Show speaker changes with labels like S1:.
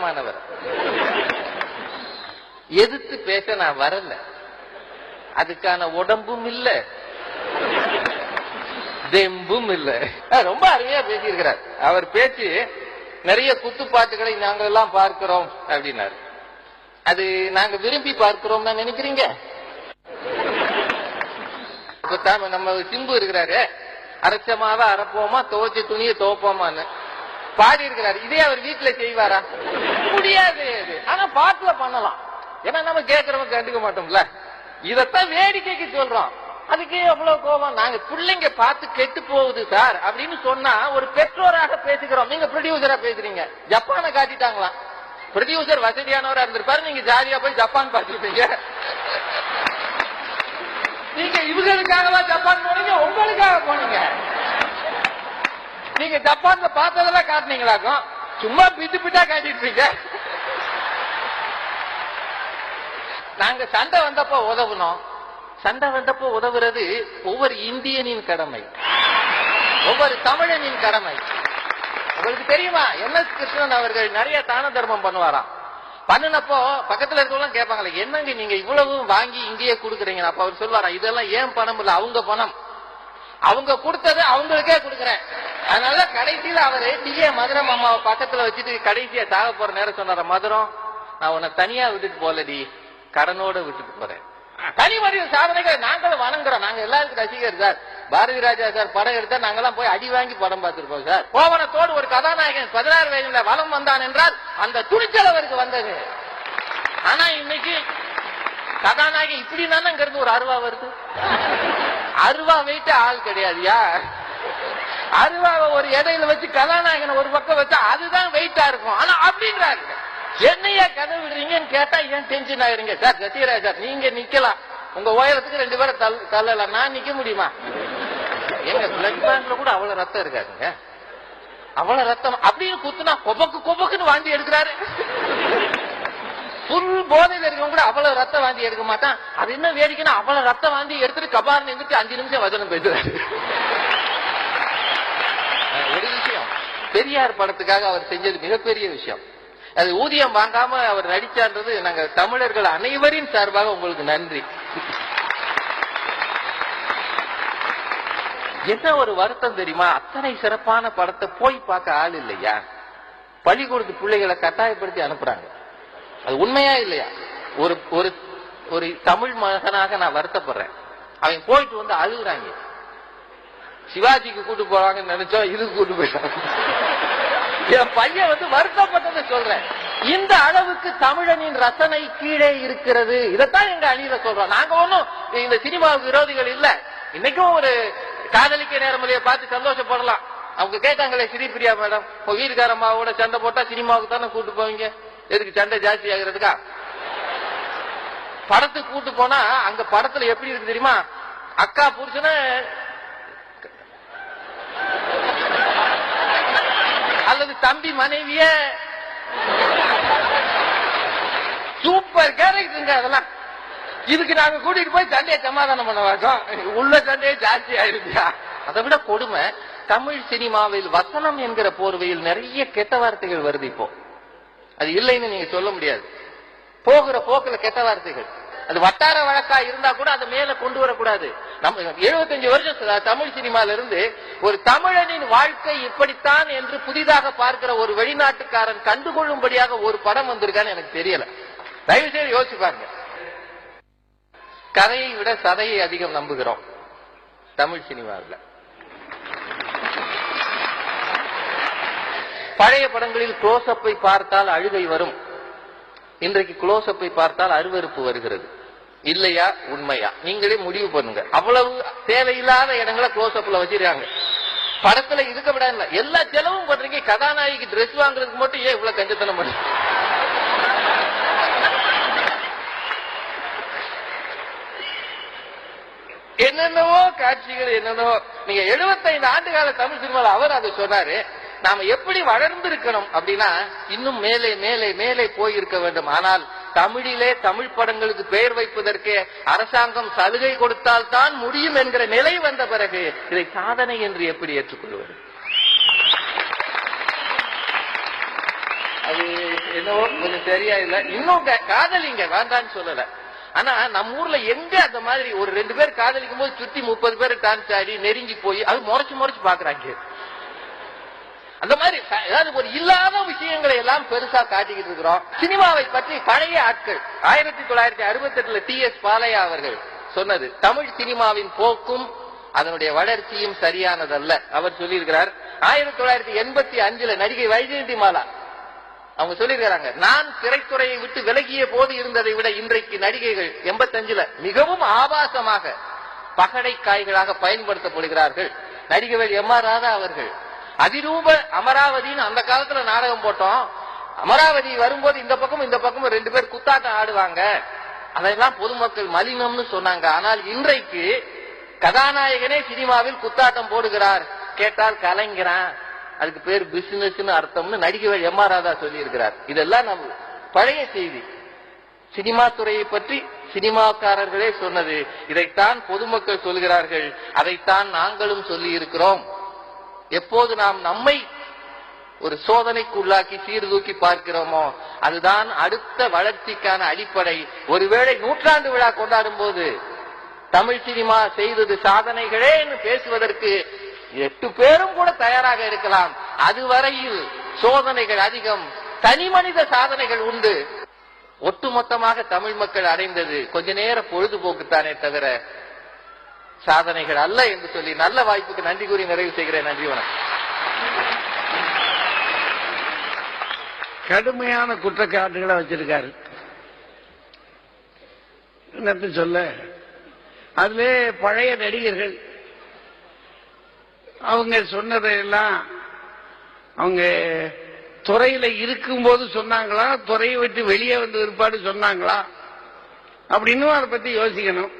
S1: தரமானவர் எதிர்த்து பேச நான் வரல. அதுக்கான உடம்பும் இல்ல. தெம்பும் இல்ல. ரொம்ப அருமையா பேசியிருக்கிறார். அவர் பேச்சு நிறைய குத்துப்பாட்டுகளை நாங்கள் எல்லாம் பார்க்கிறோம் அப்படின்னாரு. அது நாங்க விரும்பி பார்க்கிறோம் நினைக்கிறீங்க? நம்ம சிம்பு இருக்கிறாரு. அரைச்சமாவா அரைப்போமா துவைச்ச துணியை துவப்போமான்னு. பாடி இருக்கிறாரு இதே அவர் வீட்டுல செய்வாரா? முடியாது அது. ஆனா பாட்டுல பண்ணலாம். ஏன்னா நம்ம கேட்கறவங்க கண்டுக்க மாட்டோம்ல. இதத்தான் வேடிக்கைக்கு சொல்றோம். அதுக்கு எவ்வளவு கோபம். நாங்க பிள்ளைங்க பார்த்து கெட்டு போகுது சார் அப்படின்னு சொன்னா ஒரு பெற்றோராக பேசுகிறோம். நீங்க ப்ரொடியூசரா பேசுறீங்க. ஜப்பானை காட்டிட்டாங்களாம் ப்ரொடியூசர் வசதியானவரா இருந்திருப்பாரு. நீங்க ஜாலியா போய் ஜப்பான் பார்த்துருப்பீங்க நீங்க இவங்களுக்காகவா ஜப்பான் போனீங்க? உங்களுக்காக போனீங்க. நீங்க ஜப்பான்ல பார்த்ததெல்லாம் காட்டுனீங்களாக்கும்? சும்மா பிட்டு பிட்டா காட்டிட்டு நாங்க சண்டை வந்தப்போ உதவுனோம். சண்டை வந்தப்போ உதவுறது ஒவ்வொரு இந்தியனின் கடமை. ஒவ்வொரு தமிழனின் கடமை. உங்களுக்கு தெரியுமா? N S. கிருஷ்ணன் அவர்கள் நிறைய தான தர்மம் பண்ணுவாராம். பண்ணினப்போ பக்கத்துல இருக்கவங்க கேட்பாங்களே என்னங்க நீங்க இவ்வளவு வாங்கி இங்கேயே கொடுக்குறீங்க? அப்ப அவர் சொல்லுவாராம் இதெல்லாம் ஏன் பணம் இல்ல? அவங்க பணம். அவங்க கொடுத்தது அவங்களுக்கே கொடுக்குறேன். அதனால கடைசியில அவரு டிஏ மதுரம் அம்மாவை பக்கத்துல வச்சுட்டு கடைசியா சாக போற நேரம் சொன்னார மதுரம் நான் உன்னை தனியா விட்டுட்டு போலடி கடனோட விட்டுட்டு போறேன். தனி மனித சாதனைகள் நாங்களும் வணங்குறோம். நாங்க எல்லாருக்கும் ரசிகர் சார். பாரதி ராஜா சார் படம் எடுத்தா நாங்கெல்லாம் போய் அடி வாங்கி படம் பார்த்திருக்கோம் சார். கோவணத்தோடு ஒரு கதாநாயகன் பதினாறு வயதுல வளம் வந்தான் என்றால் அந்த துணிச்சல் அவருக்கு வந்தது. ஆனா இன்னைக்கு கதாநாயகன் இப்படி தானே இங்க இருந்து ஒரு அருவா வருது. அருவா வெயிட்ட ஆள் கிடையாதுயா அருவாவை ஒரு இடையில வச்சு கதாநாயகனை ஒரு பக்கம் வச்சா அதுதான் வெயிட்டா இருக்கும். ஆனா அப்படின்றாரு. என்னையா கதை விடுறீங்கன்னு கேட்டா ஏன் டென்ஷன் ஆயிருங்க? சார் சத்யராஜ் சார் நீங்க நிக்கலாம். உங்க உயரத்துக்கு ரெண்டு பேரும் தள்ள- தள்ளலாம் நான் நிக்க முடியுமா? எங்க பிளட் பேங்க்ல கூட அவ்வளவு ரத்தம் இருக்காதுங்க. அவ்வளவு ரத்தம். அப்படின்னு குத்துனா கொபக்கு கொபக்குன்னு வாந்தி எடுக்கிறாரு. புல் போதையில் இருக்கவங்க கூட அவ்வளவு ரத்த வாந்தி எடுக்க மாட்டான். அது என்ன வேடிக்கைன்னா அவ்வளவு ரத்த வாந்தி எடுத்துட்டு கபார் எந்திரிச்சு அஞ்சு நிமிஷம் வசனம் பேசுறாரு. ஒரு விஷயம். பெரியார் படத்துக்காக அவர் செஞ்சது மிகப்பெரிய விஷயம். அது ஊதியம் வாங்காம அவர் நடிச்சான்றது நாங்க தமிழர்கள் அனைவரின் சார்பாக உங்களுக்கு நன்றி. என்ன ஒரு வருத்தம் தெரியுமா? அத்தனை சிறப்பான படத்தை போய் பார்க்க ஆள் இல்லையா? பள்ளிக்கூடத்து பிள்ளைகளை கட்டாயப்படுத்தி அனுப்புறாங்க. அது உண்மையா இல்லையா? ஒரு ஒரு ஒரு தமிழ் மகனாக நான் வருத்தப்படுறேன். அவங்க போயிட்டு வந்து அழுகுறாங்க. சிவாஜிக்கு கூட்டு போறாங்கன்னு நினைச்சோம் இதுக்கு கூட்டு போயிட்டாங்க. என் பையன் வந்து வருத்தப்பட்டதை சொல்றேன். இந்த அளவுக்கு தமிழனின் ரசனை கீழே இருக்கிறது. இதைத்தான் எங்க அணியில சொல்றோம். நாங்க ஒன்றும் இந்த சினிமாவுக்கு விரோதிகள் இல்ல. இன்னைக்கும் ஒரு காதலிக்க நேரமலையை பார்த்து சந்தோஷப்படலாம். அவங்க கேட்டாங்களே ஸ்ரீபிரியா மேடம்? உங்க வீட்டுக்காரம்மாவோட சண்டை போட்டா சினிமாவுக்கு தானே கூட்டு போவீங்க? எதுக்கு சண்டை ஜாஸ்தி ஆகுறதுக்கா? படத்துக்கு கூட்டு போனா அங்க படத்துல எப்படி இருக்கு தெரியுமா? அக்கா புருஷன அல்லது தம்பி மனைவிய சூப்பர் கேரக்டருங்க அதெல்லாம். இதுக்கு நாங்க கூட்டிட்டு போய் சண்டையை சமாதானம் பண்ண மாட்டோம் உள்ள சண்டையே ஜாஸ்தி ஆயிருந்தியா அதை விட கொடுமை தமிழ் சினிமாவில் வசனம் என்கிற போர்வையில் நிறைய கெட்ட வார்த்தைகள் வருது இப்போ. அது இல்லைன்னு நீங்க சொல்ல முடியாது. போகிற போக்குல கெட்ட வார்த்தைகள். அது வட்டார வழக்கா இருந்தா கூட அதை மேல கொண்டு வரக்கூடாது. நம்ம 75 வருஷம் தமிழ் சினிமால இருந்து ஒரு தமிழனின் வாழ்க்கை இப்படித்தான் என்று புதிதாக பார்க்கிற ஒரு வெளிநாட்டுக்காரன் கண்டுகொள்ளும்படியாக ஒரு படம் வந்திருக்கான்னு எனக்கு தெரியல. தயவு செய்து யோசிச்சு பாருங்க. கதையை விட சதையை அதிகம் நம்புகிறோம் தமிழ் சினிமாவில். பழைய படங்களில் க்ளோஸ்அப்பை பார்த்தால் அழுகை வரும். இன்றைக்கு க்ளோஸ்அப்பை பார்த்தால் அருவருப்பு வருகிறது. இல்லையா? உண்மையா? நீங்களே முடிவு பண்ணுங்க. அவ்வளவு தேவையில்லாத இடங்களை க்ளோஸ்அப்ல வச்சிருக்காங்க. படத்துல இருக்க விட இல்ல. எல்லா செலவும் பண்றீங்க. கதாநாயகி ட்ரெஸ் வாங்குறதுக்கு மட்டும் ஏன் இவ்வளவு கஞ்சத்தனம் பண்ணுங்க என்னென்னவோ காட்சிகள் என்னென்னவோ. நீங்க 75 ஆண்டு கால தமிழ் சினிமாவில் அவர் அதை சொன்னாரு. நாம எப்படி வளர்ந்திருக்கணும் அப்படின்னா இன்னும் மேலே மேலே மேலே போயிருக்க வேண்டும். ஆனால் தமிழிலே தமிழ் படங்களுக்கு பெயர் வைப்பதற்கு அரசாங்கம் சலுகை கொடுத்தால் தான் முடியும் என்கிற நிலை வந்த பிறகு இதை சாதனை என்று எப்படி ஏற்றுக்கொள்வது? அது என்னவோ கொஞ்சம் சரியா இல்ல. இன்னும் காதலிங்க வேண்டான்னு சொல்லல. ஆனா நம்ம ஊர்ல எங்க அந்த மாதிரி ஒரு ரெண்டு பேர் காதலிக்கும் போது சுத்தி முப்பது பேர் டான்ஸ் ஆடி நெருங்கி போய் அது முறைச்சு முறைச்சு பாக்குறாங்க. அந்த மாதிரி ஏதாவது ஒரு இல்லாத விஷயங்களை எல்லாம் பெருசா காட்டிக்கிட்டு இருக்கிறோம். சினிமாவை பற்றி பழைய ஆட்கள் ஆயிரத்தி தொள்ளாயிரத்தி அறுபத்தி எட்டுல டி எஸ் பாலையா அவர்கள் சொன்னது தமிழ் சினிமாவின் போக்கும் அதனுடைய வளர்ச்சியும் சரியானதல்ல. அவர் சொல்லியிருக்கிறார் ஆயிரத்தி தொள்ளாயிரத்தி எண்பத்தி அஞ்சுல நடிகை வைஜெயந்தி மாலா. அவங்க சொல்லியிருக்கிறாங்க நான் திரைத்துறையை விட்டு விலகிய போது இருந்ததை விட இன்றைக்கு நடிகைகள் எண்பத்தஞ்சுல மிகவும் ஆபாசமாக பகடை காய்களாக பயன்படுத்தப்படுகிறார்கள். நடிகைகள் எம் ஆர் ராதா அவர்கள் அதிரூப அமராவதின்னு அந்த காலத்துல நாடகம் போட்டோம். அமராவதி வரும்போது இந்த பக்கம் இந்த பக்கம் ரெண்டு பேர் குத்தாட்டம் ஆடுவாங்க. அதெல்லாம் பொதுமக்கள் மலினம்னு சொன்னாங்க. ஆனால் இன்றைக்கு கதாநாயகனே சினிமாவில் குத்தாட்டம் போடுகிறார். கேட்டால் கலைஞரான். அதுக்கு பேர் பிசினஸ் அர்த்தம்னு நடிகர் எம் ஆர் ராதா சொல்லி இருக்கிறார் இதெல்லாம் நம்ம பழைய செய்தி. சினிமா துறையை பற்றி சினிமாக்காரர்களே சொன்னது. இதைத்தான் பொதுமக்கள் சொல்கிறார்கள். அதைத்தான் நாங்களும் சொல்லி இருக்கிறோம் எப்போது நாம் நம்மை ஒரு சோதனைக்கு உள்ளாக்கி சீர்தூக்கி பார்க்கிறோமோ அதுதான் அடுத்த வளர்ச்சிக்கான அடிப்படை. ஒருவேளை நூற்றாண்டு விழா கொண்டாடும் போது தமிழ் சினிமா செய்தது சாதனைகளே என்று பேசுவதற்கு எட்டு பேரும் கூட தயாராக இருக்கலாம். அதுவரையில் சோதனைகள் அதிகம் தனி மனித சாதனைகள் உண்டு. ஒட்டுமொத்தமாக தமிழ் மக்கள் அடைந்தது கொஞ்ச நேர பொழுதுபோக்குத்தானே தவிர சாதனைகள் அல்ல என்று சொல்லி நல்ல வாய்ப்புக்கு நன்றி கூறி நிறைவு செய்கிறேன். நன்றி வணக்கம்.
S2: கடுமையான குற்றச்சாட்டுகளை வச்சிருக்காரு. என்ன சொல்ல? அதுல பழைய நடிகர்கள் அவங்க சொன்னதையெல்லாம் அவங்க துறையில இருக்கும்போது சொன்னாங்களா துறையை விட்டு வெளியே வந்து விற்பாடு சொன்னாங்களா அப்படின்னு அதை பத்தி யோசிக்கணும்.